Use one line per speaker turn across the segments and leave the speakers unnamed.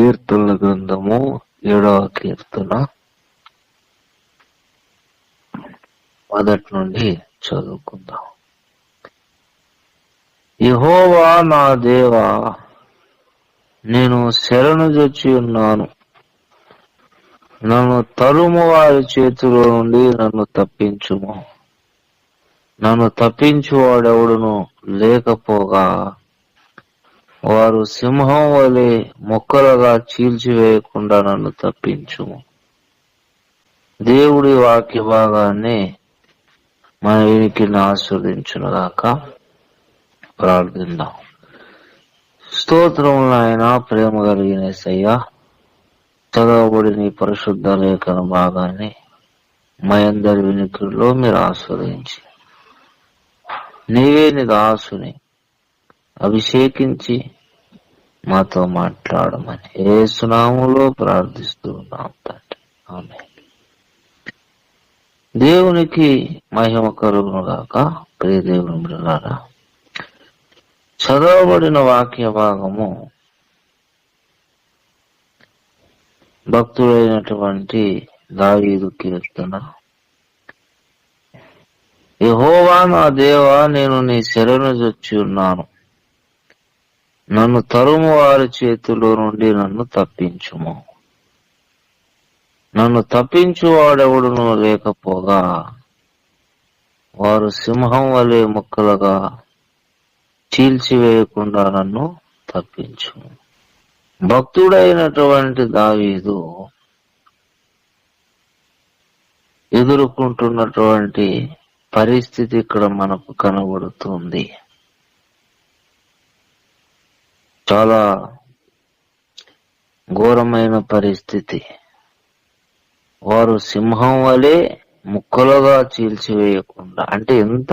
కీర్తుల గ్రంథము ఏడవ కీర్తన. మొదటి నుండి చదువుకుందాం. యహోవా నా దేవా నేను శరణు తెచ్చి ఉన్నాను. నన్ను తరుము వారి చేతిలో నుండి నన్ను తప్పించుము. నన్ను తప్పించువాడెవడును లేకపోగా వారు సింహం వలె మొక్కలుగా చీల్చివేయకుండా నన్ను తప్పించుము. దేవుడి వాక్య భాగాన్ని మన వీరికి ఆస్వాదించునుగాక ప్రార్థిద్దాం. స్తోత్రములు ఆయన ప్రేమ కలిగిన సయ్యా చదవబడి నీ పరిశుద్ధ లేఖన భాగాన్ని మయందరి అందరి వినికిడిలో మీరు ఆస్వాదించి. నీవే నీ దాసుని. అభిషేకించి మాతో మాట్లాడమని. ఏ సునాములో ప్రార్థిస్తూ ఉన్నాం తండ్రి. ఆమె దేవునికి మహిమ కలుగును గాక. ప్రియ దేవుని చదవబడిన వాక్య భాగము భక్తుడైనటువంటి దావీదు కీర్తన. యహోవా నా దేవా నేను నీ శరణు జొచ్చి ఉన్నాను. నన్ను తరుము వారి చేతిలో నుండి నన్ను తప్పించుము. నన్ను తప్పించు వాడెవడును లేకపోగా. వారు సింహం వలె ముక్కలుగా చీల్చివేయకుండా నన్ను తప్పించు భక్తుడైనటువంటి దావీదు ఎదుర్కొంటున్నటువంటి పరిస్థితి ఇక్కడ మనకు కనబడుతుంది. చాలా ఘోరమైన పరిస్థితి. వారు సింహం వలె ముక్కలుగా చీల్చివేయకుండా అంటే ఎంత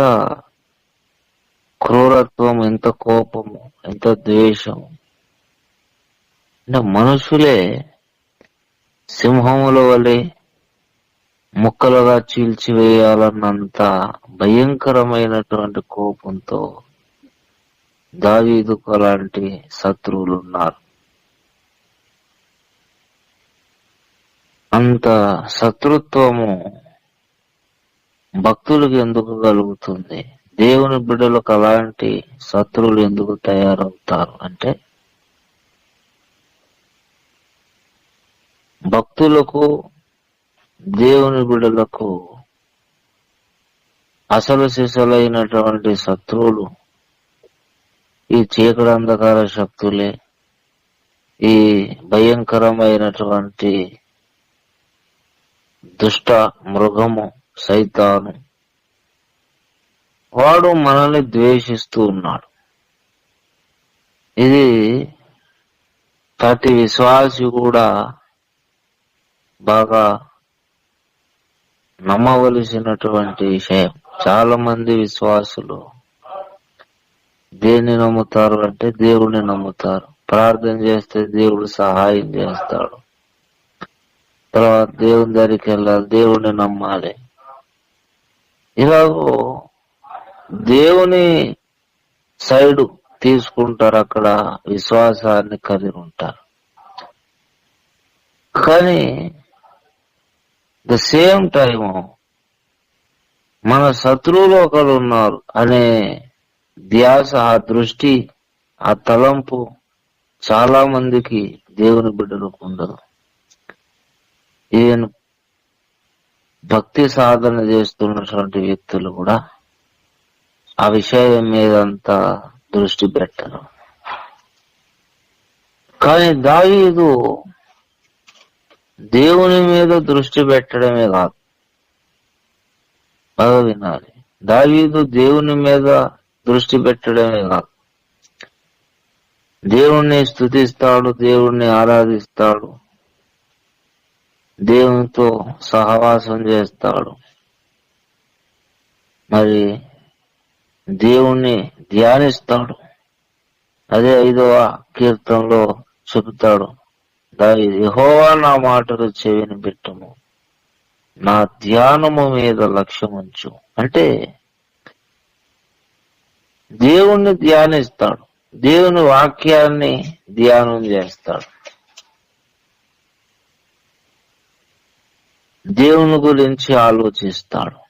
క్రూరత్వం ఎంత కోపము ఎంత ద్వేషం. అంటే మనుషులే సింహముల వలె ముక్కలుగా చీల్చివేయాలన్నంత భయంకరమైనటువంటి కోపంతో దావీదుకు అలాంటి శత్రువులు ఉన్నారు అంత శత్రుత్వము భక్తులకు ఎందుకు కలుగుతుంది? దేవుని బిడ్డలకు అలాంటి శత్రువులు ఎందుకు తయారవుతారు? అంటే భక్తులకు దేవుని బిడ్డలకు అసలు సిసలైనటువంటి శత్రువులు ఈ చీకటి అంధకార శక్తులే ఈ భయంకరమైనటువంటి దుష్ట మృగము సైతాను. వాడు మనల్ని ద్వేషిస్తూ ఉన్నాడు. ఇది ప్రతి విశ్వాసి కూడా బాగా నమ్మవలసినటువంటి విషయం. చాలా మంది విశ్వాసులు దేన్ని నమ్ముతారు అంటే దేవుడిని నమ్ముతారు. ప్రార్థన చేస్తే దేవుడు సహాయం చేస్తాడు. తర్వాత దేవుని దగ్గరికి వెళ్ళాలి దేవుడిని నమ్మాలి. ఇలాగో దేవుని సైడు తీసుకుంటారు అక్కడ విశ్వాసాన్ని కలిగి ఉంటారు. కానీ ద సేమ్ టైం మన శత్రువులు ఒకరు ఉన్నారు అనే ధ్యాస ఆ దృష్టి ఆ తలంపు చాలా మందికి దేవుని బిడ్డలకు ఉండదు ఈయన భక్తి సాధన చేస్తున్నటువంటి వ్యక్తులు కూడా ఆ విషయం మీద అంత దృష్టి పెట్టరు. కానీ దావీదు దేవుని మీద దృష్టి పెట్టడమే కాదు. బాగా వినాలి. దావీదు దేవుని మీద దృష్టి పెట్టడమే కాదు. దేవుణ్ణి స్థుతిస్తాడు దేవుణ్ణి ఆరాధిస్తాడు దేవునితో సహవాసం చేస్తాడు. మరి దేవుణ్ణి ధ్యానిస్తాడు. అదే ఐదవ కీర్తనలో చెబుతాడు యహోవా నా మాటలు చెవిని పెట్టము నా ధ్యానము మీద లక్ష్యముంచు. అంటే దేవుణ్ణి ధ్యానిస్తాడు. దేవుని వాక్యాన్ని ధ్యానం చేస్తాడు. దేవుని గురించి ఆలోచిస్తాడు.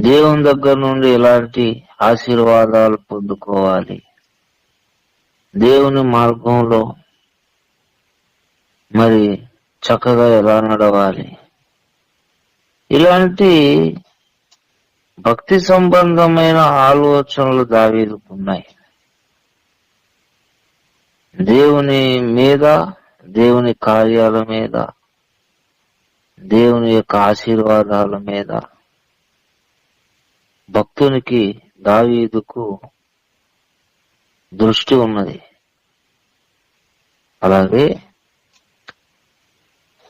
దేవుని దగ్గర నుండి ఎలాంటి ఆశీర్వాదాలు పొందుకోవాలి? దేవుని మార్గంలో మరి చక్కగా ఎలా నడవాలి? ఇలాంటి భక్తి సంబంధమైన ఆలోచనలు దావీదుకున్నాయి. దేవుని మీద దేవుని కార్యాల మీద దేవుని యొక్క ఆశీర్వాదాల మీద భక్తునికి దావీదుకు దృష్టి ఉన్నది. అలాగే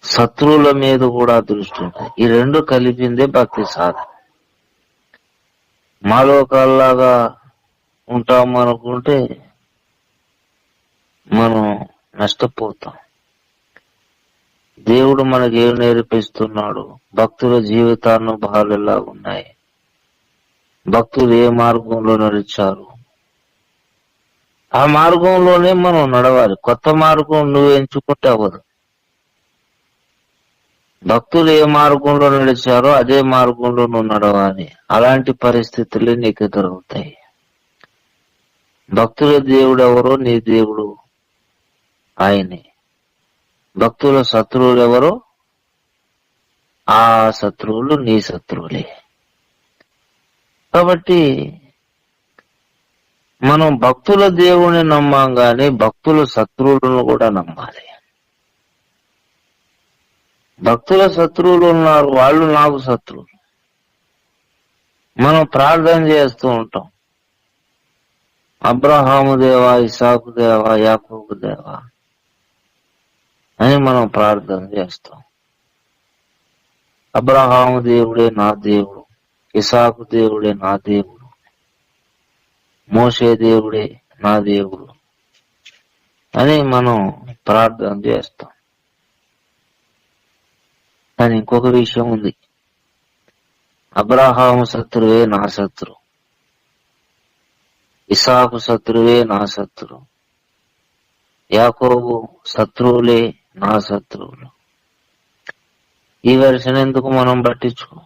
శత్రువుల మీద కూడా దృష్టి ఉన్నది ఈ రెండు కలిపిందే భక్తి సాధన. మాలో కల్లాగా ఉంటాం అనుకుంటే మనం నష్టపోతాం. దేవుడు మనకి ఏం నేర్పిస్తున్నాడు? భక్తుల జీవితానుభవాలు ఎలా ఉన్నాయి? భక్తులు ఏ మార్గంలో నడిచారు? ఆ మార్గంలోనే మనం నడవాలి. కొత్త మార్గం నువ్వు ఎంచుకుంటే అవ్వదు. భక్తులు ఏ మార్గంలో నడిచారో అదే మార్గంలో నువ్వు నడవాలి. అలాంటి పరిస్థితులు నీకు ఎదురవుతాయి భక్తుల దేవుడు ఎవరో నీ దేవుడు ఆయనే. భక్తుల శత్రువులు ఎవరో ఆ శత్రువులు నీ శత్రువులే. కాబట్టి మనం భక్తుల దేవుని నమ్మాం కానీ భక్తుల శత్రువులను కూడా నమ్మాలి. భక్తుల శత్రువులు ఉన్నారు వాళ్ళు నాకు శత్రువులు. మనం ప్రార్థన చేస్తూ ఉంటాం. అబ్రహాము దేవా ఇసాకు దేవా యాకోబు దేవా అని మనం ప్రార్థన చేస్తాం. అబ్రహాము దేవుడే నా దేవుడు ఇసాకు దేవుడే నా దేవుడు మోసే దేవుడే నా దేవుడు అని మనం ప్రార్థన చేస్తాం. కానీ ఇంకొక విషయం ఉంది. అబ్రాహాము శత్రువే నా శత్రు. ఇసాకు శత్రువే నా శత్రు. యాకోబు శత్రువులే నా శత్రువులు. ఈ వెర్షన్ ఎందుకు మనం పట్టించుకో?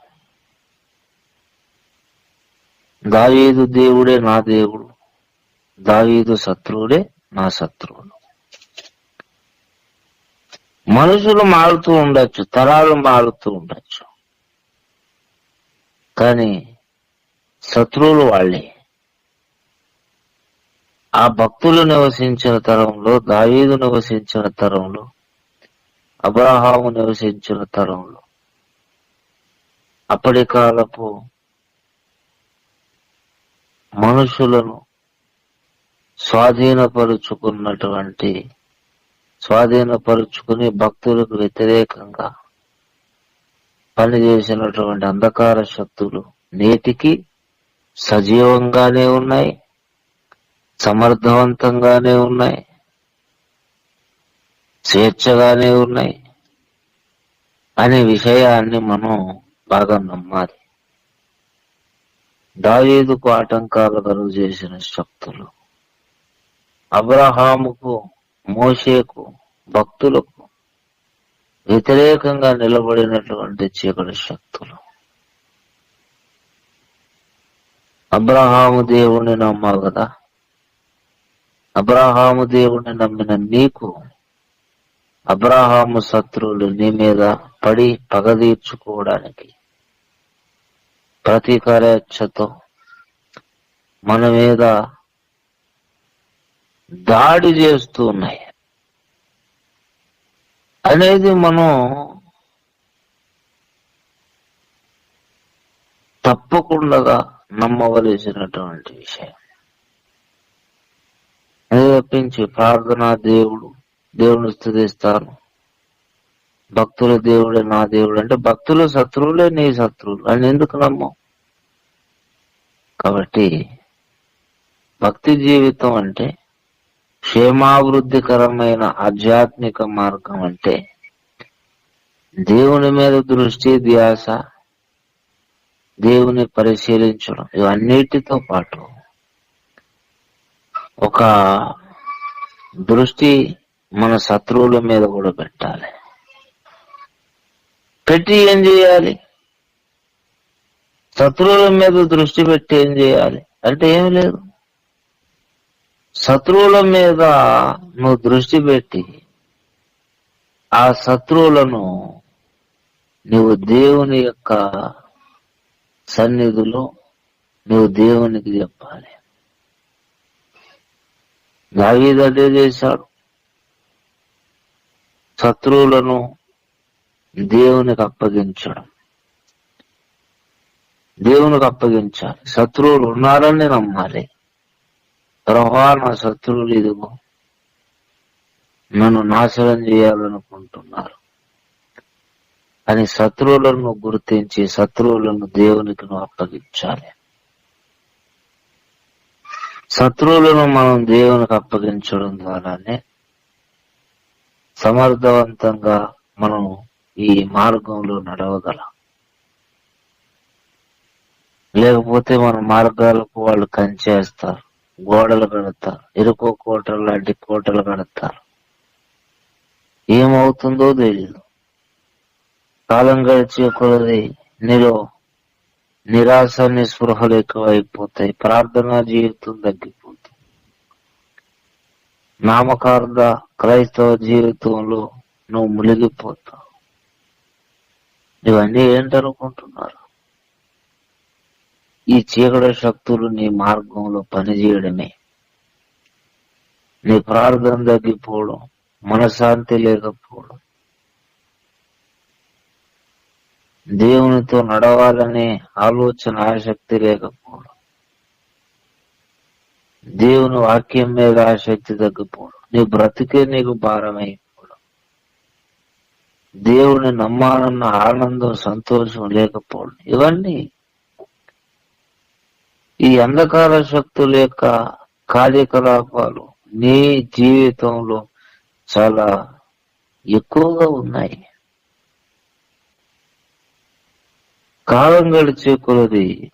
దావీదు దేవుడే నా దేవుడు. దావీదు శత్రువులే నా శత్రువులు. మనుషులు మారుతూ ఉండొచ్చు తరాలు మారుతూ ఉండొచ్చు. కానీ శత్రువులు వాళ్ళే. ఆ భక్తులు నివసించిన తరంలో దావీదు నివసించిన తరంలో అబ్రహాము నివసించిన తరంలో అప్పటి కాలపు మనుషులను స్వాధీనపరుచుకున్నటువంటి స్వాధీనపరుచుకుని భక్తులకు వ్యతిరేకంగా పనిచేసినటువంటి అంధకార శక్తులు నేటికి సజీవంగానే ఉన్నాయి సమర్థవంతంగానే ఉన్నాయి స్వేచ్ఛగానే ఉన్నాయి అనే విషయాన్ని మనం బాగా నమ్మాలి. దావీదుకు ఆటంకాలు కలుగు చేసిన శక్తులు అబ్రహాముకు మోషేకు భక్తులకు వ్యతిరేకంగా నిలబడినటువంటి చీకటి శక్తులు. అబ్రహాము దేవుణ్ణి నమ్మావు కదా? అబ్రహాము దేవుణ్ణి నమ్మిన నీకు అబ్రహాము శత్రువులు నీ మీద పడి పగ తీర్చుకోవడానికి ప్రతీకారేచ్ఛతో మన మీద దాడి చేస్తూ ఉన్నాయి అనేది మనం తప్పకుండా నమ్మవలసినటువంటి విషయం. తప్పించి ప్రార్థన దేవుడు దేవుని స్థుతిస్తాను. భక్తుల దేవుడే నా దేవుడు అంటే భక్తుల శత్రువులే నీ శత్రువులు అని ఎందుకు నమ్మం? కాబట్టి భక్తి జీవితం అంటే క్షేమాభివృద్ధికరమైన ఆధ్యాత్మిక మార్గం అంటే దేవుని మీద దృష్టి ధ్యాస దేవుని పరిశీలించడం. ఇవన్నిటితో పాటు ఒక దృష్టి మన శత్రువుల మీద కూడా పెట్టాలి. పెట్టి ఏం చేయాలి? శత్రువుల మీద దృష్టి పెట్టి ఏం చేయాలి? అంటే ఏం లేదు. శత్రువుల మీద నువ్వు దృష్టి పెట్టి ఆ శత్రువులను నువ్వు దేవుని యొక్క సన్నిధిలో నువ్వు దేవునికి చెప్పాలి. దావీదు అదే చేశాడు. శత్రువులను దేవునికి అప్పగించడం. దేవునికి అప్పగించాలి. శత్రువులు ఉన్నారని నమ్మాలి. నా శత్రువులు ఇదిగో నన్ను నాశనం చేయాలనుకుంటున్నారు. అని శత్రువులను గుర్తించి శత్రువులను దేవునికి నువ్వు అప్పగించాలి. శత్రువులను మనం దేవునికి అప్పగించడం ద్వారానే సమర్థవంతంగా మనం ఈ మార్గంలో నడవగలం. లేకపోతే మన మార్గాలకు వాళ్ళు కంచేస్తారు. గోడలు కడతారు. ఇరుకో కోటలు లాంటి కోటలు కడతారు. ఏమవుతుందో తెలియదు కాలం గడిచే కొలది నీలో నిరాశ నిస్పృహలు ఎక్కువైపోతాయి. ప్రార్థనా జీవితం తగ్గిపోతుంది. నామకార్థ క్రైస్తవ జీవితంలో నువ్వు మునిగిపోతావు. ఇవన్నీ ఏంటనుకుంటున్నారు? ఈ చీకటి శక్తులు నీ మార్గంలో పనిచేయడమే. నీ ప్రార్థన తగ్గిపోవడం మనశాంతి లేకపోవడం. దేవునితో నడవాలనే ఆలోచన ఆసక్తి లేకపోవడం. దేవుని వాక్యం మీద ఆసక్తి తగ్గిపోవడం. నీ బ్రతికే నీకు భారమైపోవడం. దేవుని నమ్మాలన్న ఆనందం సంతోషం లేకపోవడం. ఇవన్నీ ఈ అంధకార శక్తుల యొక్క కార్యకలాపాలు నీ జీవితంలో చాలా ఎక్కువగా ఉన్నాయి. కాలం గడిచే కొలది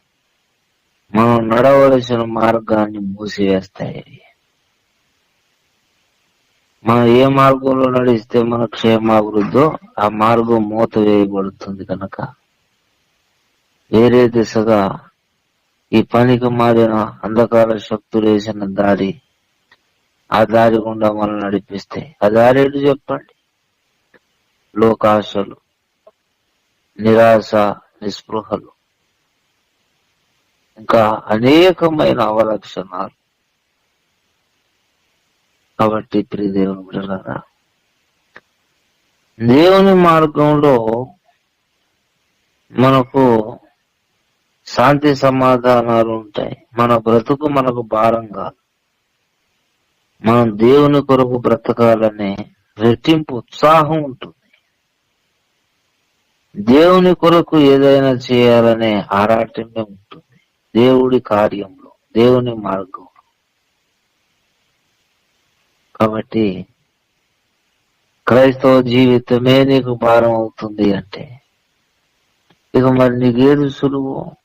మనం నడవలసిన మార్గాన్ని మూసివేస్తాయి. మనం ఏ మార్గంలో నడిస్తే మన క్షేమాభివృద్ధో ఆ మార్గం మూత వేయబడుతుంది కనుక వేరే దిశగా ఈ పనికి మారిన అంధకార శక్తులు వేసిన దారి ఆ దారి గుండా మనం నడిపిస్తే. ఆ దారి ఏంటి చెప్పండి? లోకాశలు నిరాశ నిస్పృహలు. ఇంకా అనేకమైన అవలక్షణాలు. కాబట్టి ప్రియ దేవుని బిడ్డలారా దేవుని మార్గంలో మనకు శాంతి సమాధానాలు ఉంటాయి. మన బ్రతుకు మనకు భారంగా. మనం దేవుని కొరకు బ్రతకాలనే రెట్టింపు ఉత్సాహం ఉంటుంది. దేవుని కొరకు ఏదైనా చేయాలనే ఆరాటమే ఉంటుంది. దేవుడి కార్యంలో దేవుని మార్గంలో. కాబట్టి క్రైస్తవ జీవితమే నీకు భారం అవుతుంది అంటే ఇక మరి నీకేది సులువు?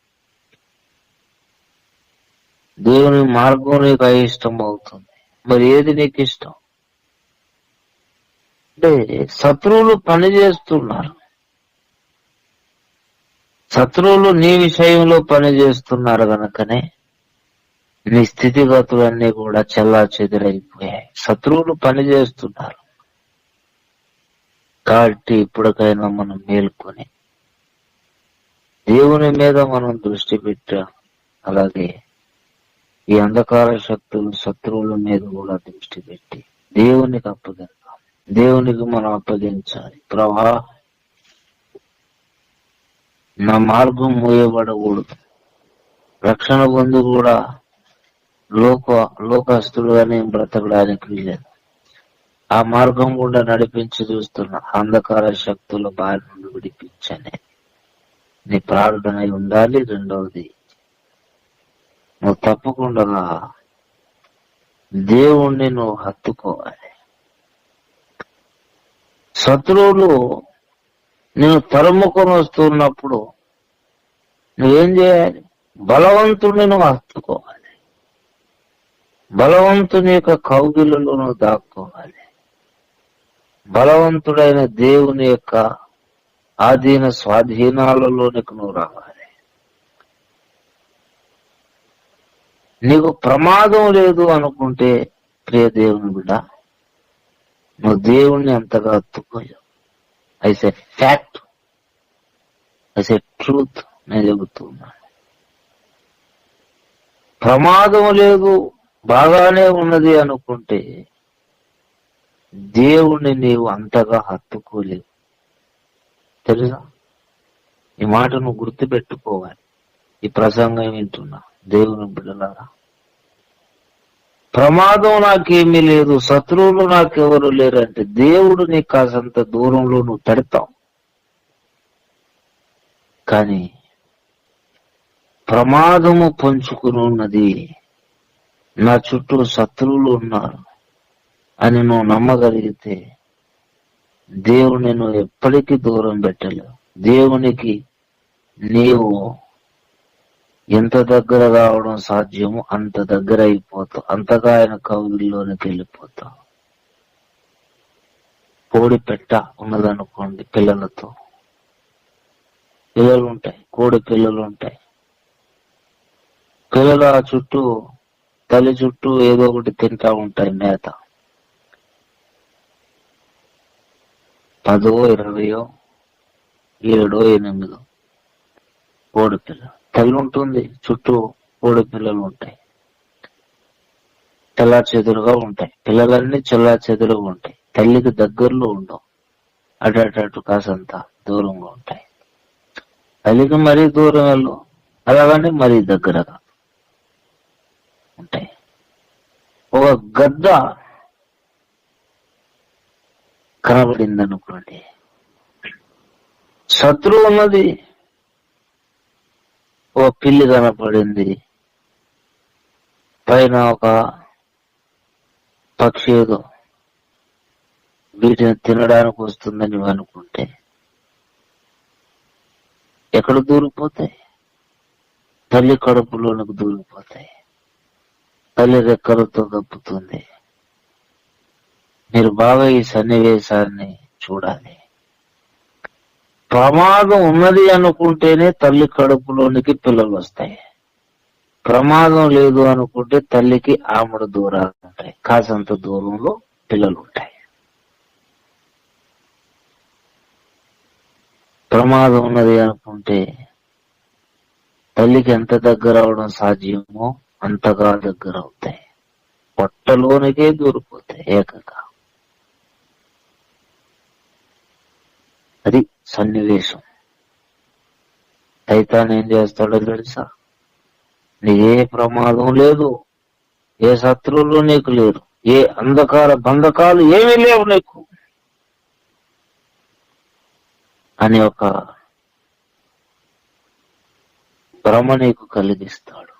దేవుని మార్గం నీకు అయిష్టం అవుతుంది. మరి ఏది నీకు ఇష్టం? అంటే శత్రువులు పని చేస్తున్నారు. శత్రువులు నీ విషయంలో పని చేస్తున్నారు గనకనే నీ స్థితిగతులన్నీ కూడా చెల్లా చెదిరైపోయాయి శత్రువులు పని చేస్తున్నారు. కాబట్టి ఇప్పటికైనా మనం మేల్కొని దేవుని మీద మనం దృష్టి పెట్టాం. అలాగే ఈ అంధకార శక్తులు శత్రువుల మీద కూడా దృష్టి పెట్టి దేవునికి అప్పగించాలి. దేవునికి మనం అప్పగించాలి. ప్రభా నా మార్గం మూయబడకూడదు. రక్షణ బంధు కూడా లోక లోకస్తుడుగా నేను బ్రతకడానికి వీలేదు. ఆ మార్గం కూడా నడిపించి చూస్తున్న అంధకార శక్తుల బారి నుండి విడిపించనే నీ ప్రార్థన ఉండాలి. రెండవది నువ్వు తప్పకుండా దేవుణ్ణి నువ్వు హత్తుకోవాలి. శత్రువులు నేను తరుముకొని వస్తున్నప్పుడు నువ్వేం చేయాలి? బలవంతుడిని నువ్వు హత్తుకోవాలి. బలవంతుని యొక్క కౌగిలలో నువ్వు దాక్కోవాలి. బలవంతుడైన దేవుని యొక్క ఆధీన స్వాధీనాలలోనికి నువ్వు రావాలి. నీకు ప్రమాదం లేదు అనుకుంటే ప్రియ దేవుని బిడ్డ నువ్వు దేవుణ్ణి అంతగా అత్తుకోలేవు ఐసే ఫ్యాక్ట్ ఐసే ట్రూత్ నేను చెబుతున్నాను ప్రమాదం లేదు బాగానే ఉన్నది అనుకుంటే దేవుణ్ణి నీవు అంతగా హత్తుకోలేవు. తెలుసా? ఈ మాట నువ్వు గుర్తు పెట్టుకోవాలి ఈ ప్రసంగం వింటున్నా. దేవుని బిడ్డలారా? ప్రమాదం నాకేమీ లేదు శత్రువులు నాకెవరు లేరంటే దేవుడు నీకు కాసంత దూరంలో నువ్వు పెడతావు. కానీ ప్రమాదము పంచుకుని ఉన్నది నా చుట్టూ శత్రువులు ఉన్నారు అని నువ్వు నమ్మగలిగితే దేవుని నువ్వు ఎప్పటికీ దూరం పెట్టలేవు. దేవునికి నీవు ఎంత దగ్గర రావడం సాధ్యమో అంత దగ్గర అయిపోతాం. అంతగా ఆయన కవుల్లోనికి వెళ్ళిపోతావు కోడి పెట్ట ఉన్నదనుకోండి పిల్లలతో. పిల్లలు ఉంటాయి కోడి పిల్లలు ఉంటాయి. పిల్లలు ఆ చుట్టూ తల్లి చుట్టూ ఏదో ఒకటి తింటా ఉంటాయి మేత పదో ఇరవయో ఏడో ఎనిమిదో కోడి పిల్లలు. ఉంటుంది చుట్టూ కోడి పిల్లలు ఉంటాయి. తెల్ల చెదురుగా ఉంటాయి. పిల్లలన్నీ చెల్లా చెదురుగా ఉంటాయి. తల్లికి దగ్గరలో ఉండవు. అటు అటు అటు కాసంత దూరంగా ఉంటాయి. తల్లికి మరీ దూరం వెళ్ళు అలాగని మరీ దగ్గరగా ఉంటాయి. ఒక గద్ద కనబడింది అనుకోండి శత్రువు ఉన్నది ఓ పిల్లి కనపడింది. పైన ఒక పక్షి ఏదో వీటిని తినడానికి వస్తుందని అనుకుంటే ఎక్కడ దూరిపోతాయి? తల్లి కడుపులోనికి దూరిపోతాయి. తల్లి రెక్కలతో కప్పుతుంది. మీరు బాగా ఈ సన్నివేశాన్ని చూడాలి. ప్రమాదం ఉన్నది అనుకుంటేనే తల్లి కడుపులోనికి పిల్లలు వస్తాయి. ప్రమాదం లేదు అనుకుంటే తల్లికి ఆముడు దూరాలు ఉంటాయి. కాసంత దూరంలో పిల్లలు ఉంటాయి. ప్రమాదం ఉన్నది అనుకుంటే తల్లికి ఎంత దగ్గర అవడం సాధ్యమో అంతగా దగ్గర అవుతాయి. పొట్టలోనికే దూరిపోతాయి ఏకగా. అది సన్నివేశం. సైతాన్ ఏం చేస్తాడో తెలుసా? నీకే ప్రమాదం లేదు. ఏ శత్రువులు నీకు లేరు ఏ అంధకార బంధకాలు ఏమీ లేవు నీకు. అని ఒక భ్రమ నీకు కలిగిస్తాడు.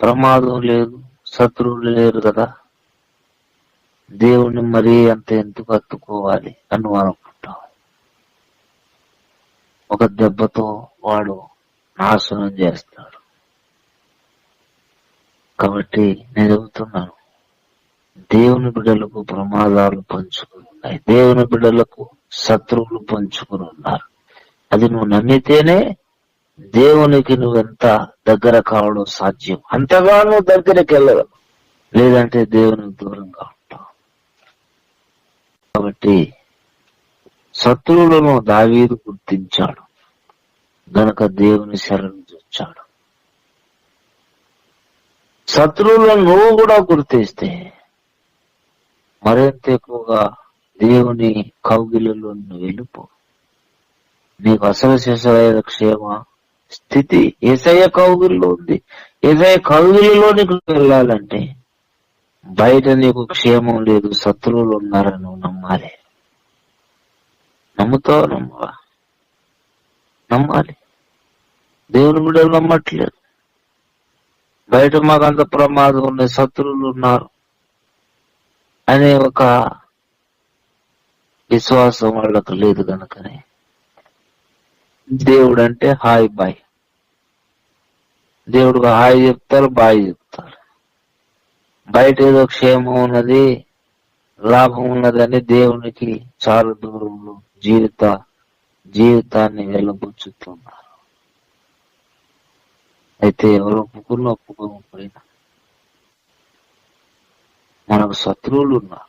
ప్రమాదం లేదు శత్రువులు లేరు కదా. దేవుణ్ణి మరీ అంత ఎందుకు హత్తుకోవాలి అని ఒక దెబ్బతో వాడు నాశనం చేస్తాడు. కాబట్టి నేను చెబుతున్నాను దేవుని బిడ్డలకు ప్రమాదాలు పంచుకుని ఉన్నాయి. దేవుని బిడ్డలకు శత్రువులు పంచుకుని ఉన్నారు. అది నువ్వు నమ్మితేనే దేవునికి నువ్వెంత దగ్గర కావడం సాధ్యం. అంతగా నువ్వు దగ్గరికి వెళ్ళగలవు లేదంటే దేవునికి దూరంగా ఉంటావు. కాబట్టి శత్రువులను దావీదు గుర్తించాడు. గనక దేవుని శరణు చూచాడు శత్రువులను నువ్వు కూడా గుర్తిస్తే మరింత ఎక్కువగా దేవుని కౌగిలలో నువ్వు వెళ్ళిపో. నీకు అసలు శిశువైన క్షేమ స్థితి ఏసయ్య కౌగిల్లో ఉంది. ఏసయ్య కౌగిలిలో నీకు వెళ్ళాలంటే బయట నీకు క్షేమం లేదు శత్రువులు ఉన్నారని నువ్వు నమ్మాలి. నమ్ముతావు నమ్మవా నమ్మాలి. దేవుని బిడ్డలు నమ్మట్లేదు. బయట మాకు అంత ప్రమాదం ఉన్నాయి శత్రువులు ఉన్నారు అనే ఒక విశ్వాసం వాళ్ళకు లేదు కనుకనే. దేవుడు అంటే హాయ్ బాయ్. దేవుడు హాయ్ చెప్తారు బాయ్ చెప్తారు. బయట ఏదో క్షేమం ఉన్నది లాభం ఉన్నదని దేవునికి చాలా దూరంలో జీవిత జీవితాన్ని వెళ్ళబుచ్చుతున్నారు అయితే ఎవరు ఒప్పుకున్న ఒప్పుకోకపోయినా మనకు శత్రువులు ఉన్నారు.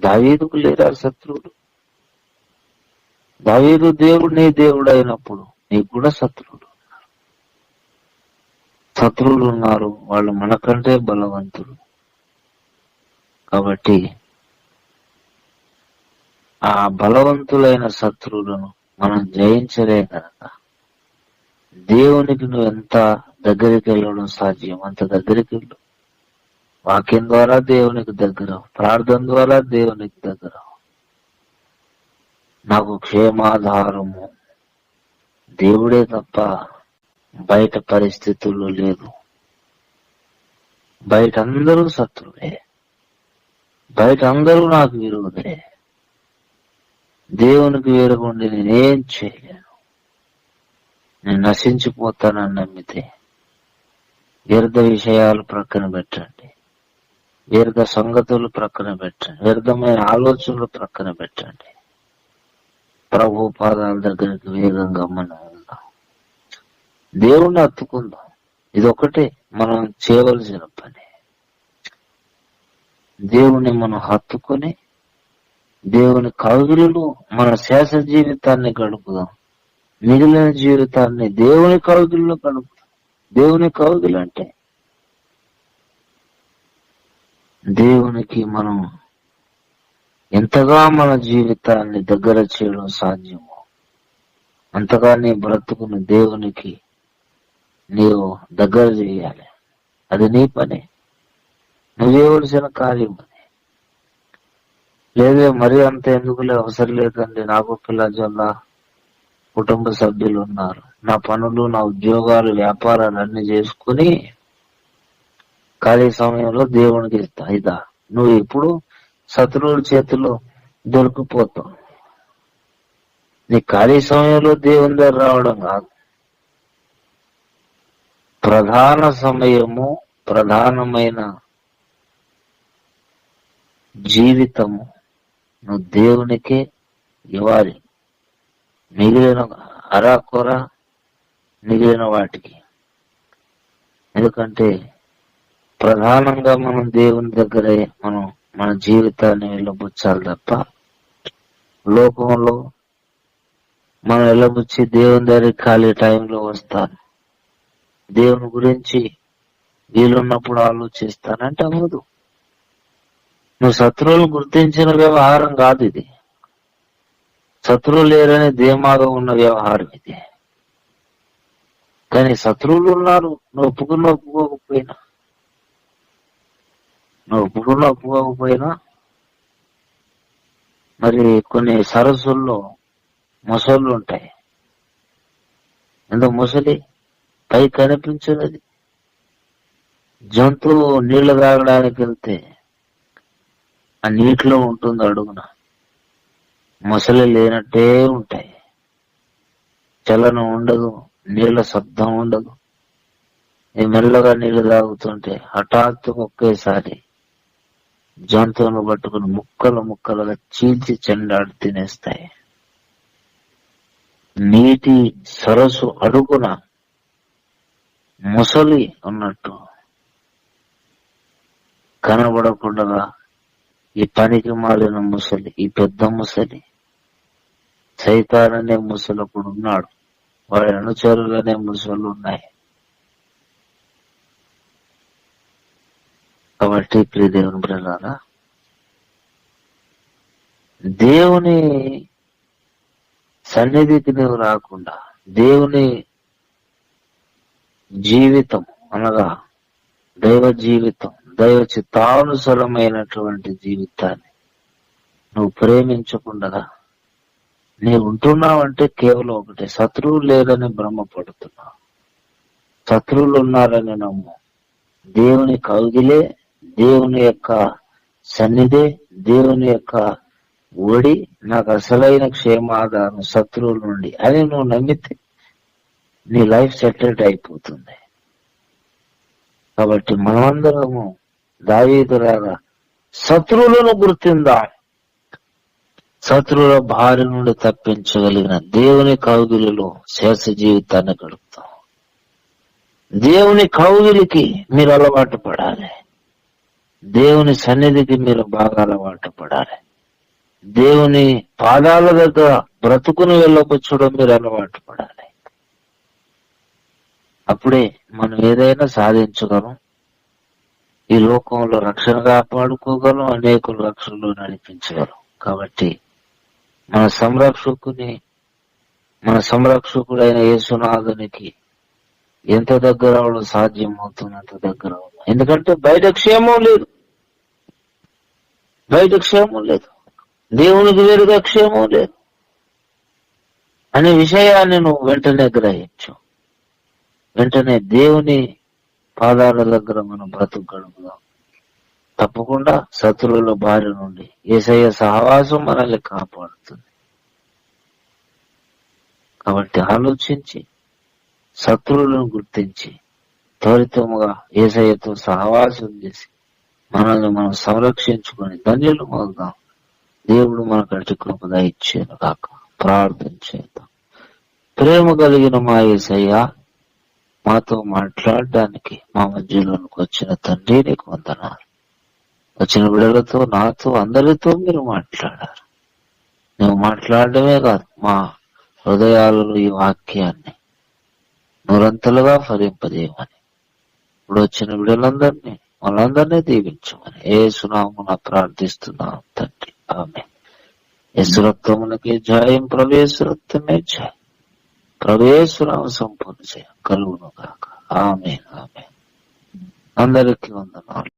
దావీదుకు లేరా శత్రువులు. దావీదు దేవుడు నీ దేవుడు అయినప్పుడు నీకు కూడా శత్రువులు ఉన్నారు. శత్రువులు ఉన్నారు వాళ్ళు మనకంటే బలవంతులు. కాబట్టి ఆ బలవంతులైన శత్రువులను మనం జయించలే కనుక. దేవునికి నువ్వు ఎంత దగ్గరికి వెళ్ళడం సాధ్యం అంత దగ్గరికి వెళ్ళు. వాక్యం ద్వారా దేవునికి దగ్గర ప్రార్థన ద్వారా దేవునికి దగ్గర నాకు క్షేమాధారము. దేవుడే తప్ప బయట పరిస్థితులు లేదు. బయట అందరూ శత్రువే. బయట అందరూ నాకు విరుగుదే దేవునికి వేరకుండి నేనేం చేయలేను. నేను నశించిపోతానని నమ్మితే వ్యర్థ విషయాలు ప్రక్కన పెట్టండి. వ్యర్థ సంగతులు ప్రక్కన పెట్టండి. వ్యర్థమైన ఆలోచనలు ప్రక్కన పెట్టండి. ప్రభు పాదాల దగ్గరికి వేగంగా మనం ఉందాం దేవుణ్ణి హత్తుకుందాం ఇదొకటే మనం చేయవలసిన పని. దేవుణ్ణి మనం హత్తుకొని దేవుని కౌగిలిలో మన శేష జీవితాన్ని గడుపుదాం. మిగిలిన జీవితాన్ని దేవుని కౌగిలిలో గడుపుదాం. దేవుని కౌగిలి అంటే? దేవునికి మనం ఎంతగా మన జీవితాన్ని దగ్గర చేయడం సాధ్యమో అంతగా నీ బ్రతుకుని దేవునికి నీవు దగ్గర చేయాలి. అది నీ పని. నువ్వు చేయవలసిన కార్యం లేదే మరి అంత ఎందుకులే? అవసరం లేదండి. నాకు పిల్లజల్ల కుటుంబ సభ్యులు ఉన్నారు నా పనులు నా ఉద్యోగాలు వ్యాపారాలు అన్ని చేసుకుని ఖాళీ సమయంలో దేవునికి ఇస్తా. ఇదా నువ్వు ఇప్పుడు శత్రువుల చేతిలో దొరికిపోతావు. నీ ఖాళీ సమయంలో దేవుని దగ్గర రావడం కాదు. ప్రధాన సమయము ప్రధానమైన జీవితము నువ్వు దేవునికే ఇవ్వాలి. మిగిలిన అరాకొర మిగిలిన వాటికి. ఎందుకంటే ప్రధానంగా మనం దేవుని దగ్గరే మనం మన జీవితాన్ని వెళ్ళబుచ్చాలి తప్ప లోకంలో మనం వెళ్ళబుచ్చి దేవుని దగ్గర ఖాళీ టైంలో వస్తాను. దేవుని గురించి వీలున్నప్పుడు ఆలోచిస్తానంటే అవ్వదు. నువ్వు శత్రువులు గుర్తించిన వ్యవహారం కాదు ఇది. శత్రువు లేరని ధీమాగా ఉన్న వ్యవహారం ఇది. కానీ శత్రువులు ఉన్నారు. నువ్వు ఒప్పుకున్న ఒప్పుకోకపోయినా. నువ్వు ఒప్పుకున్న ఒప్పుకోకపోయినా. మరి కొన్ని సరస్సుల్లో మొసళ్ళు ఉంటాయి. ఎంత ముసలి? పై కనిపించినది జంతువు నీళ్ళు తాగడానికి వెళ్తే ఆ నీటిలో ఉంటుంది అడుగున. మొసలి లేనట్టే ఉంటాయి. చలనం ఉండదు నీళ్ళ శబ్దం ఉండదు. మెల్లగా నీళ్ళు తాగుతుంటే హఠాత్తుగా ఒకేసారి జంతువులను పట్టుకుని ముక్కలు ముక్కలుగా చీల్చి చెండాడి తినేస్తాయి. నీటి సరస్సు అడుగున ముసలి ఉన్నట్టు కనబడకుండా ఈ పనికి మాలిన ముసలి ఈ పెద్ద ముసలి సైతాననే ముసలు ముసలి ఒకడు ఉన్నాడు. వాడి అనుచరులనే ముసలు ఉన్నాయి కాబట్టి ప్రియ దేవుని దేవుని సన్నిధికి నువ్వు రాకుండా దేవుని జీవితం అనగా దైవ జీవితం దైవ చిత్తానుసరమైనటువంటి జీవితాన్ని నువ్వు ప్రేమించకుండా నీవు ఉంటున్నావంటే కేవలం ఒకటే. శత్రువులు లేరని భ్రమపడుతున్నావు. శత్రువులు ఉన్నారని నమ్ము. దేవుని కౌగిలే దేవుని యొక్క సన్నిధే దేవుని యొక్క ఓడి నాకు అసలైన క్షేమాధారం శత్రువుల నుండి అని నువ్వు నమ్మితే నీ లైఫ్ సెటిల్డ్ అయిపోతుంది. కాబట్టి మనమందరము దావీదులాగా శత్రువులను గుర్తిందా. శత్రువుల భార్య నుండి తప్పించగలిగిన దేవుని కౌగిలిలో శేష జీవితాన్ని గడుపుతాం. దేవుని కౌగిలికి మీరు అలవాటు పడాలి. దేవుని సన్నిధికి మీరు బాగా అలవాటు పడాలి. దేవుని పాదాల దగ్గర బ్రతుకుని వెళ్ళకొచ్చడం మీరు అలవాటు పడాలి. అప్పుడే మనం ఏదైనా సాధించగలం. ఈ లోకంలో రక్షణ కాపాడుకోగలం అనేకులు రక్షణలో నడిపించగలం. కాబట్టి మన సంరక్షకుని మన సంరక్షకుడైన యేసునాథునికి ఎంత దగ్గర అవడం సాధ్యం అవుతుంది అంత దగ్గర ఎందుకంటే బయట క్షేమం లేదు. బయట క్షేమం లేదు. దేవునికి వేరుగా క్షేమం లేదు. అనే విషయాన్ని నువ్వు వెంటనే గ్రహించు. వెంటనే దేవుని పాదాల దగ్గర మనం బ్రతుకు గడుపుదాం తప్పకుండా శత్రువుల బారి నుండి ఏసయ్య సహవాసం మనల్ని కాపాడుతుంది. కాబట్టి ఆలోచించి శత్రువులను గుర్తించి త్వరితముగా ఏసయ్యతో సహవాసం చేసి మనల్ని మనం సంరక్షించుకొని ధన్యులు మోద్దాం దేవుడు మనకు అటు కృపద ఇచ్చేను కాక ప్రార్థన చేద్దాం. ప్రేమ కలిగిన మా ఏసయ్య మాతో మాట్లాడడానికి మా మధ్యలోనికి వచ్చిన తండ్రి నీకు వందనాలు. వచ్చిన బిడ్డలతో నాతో అందరితో మీరు మాట్లాడారు. నువ్వు మాట్లాడడమే కాదు మా హృదయాలలో ఈ వాక్యాన్ని నూరంతలుగా ఫలింపజేయమని. ఇప్పుడు వచ్చిన బిడ్డలందరినీ వాళ్ళందరినీ దీవించమని. ఏ సునామున ప్రార్థిస్తున్నాం తండ్రి. ఆమె యశ్వరక్తమునకి జయం ప్రవేశరక్తమే జాయం. ప్రవేశరామ సంపూర్ణ చేయ కలుగును కాక ఆమె ఆమె అందరికీ వందనాలు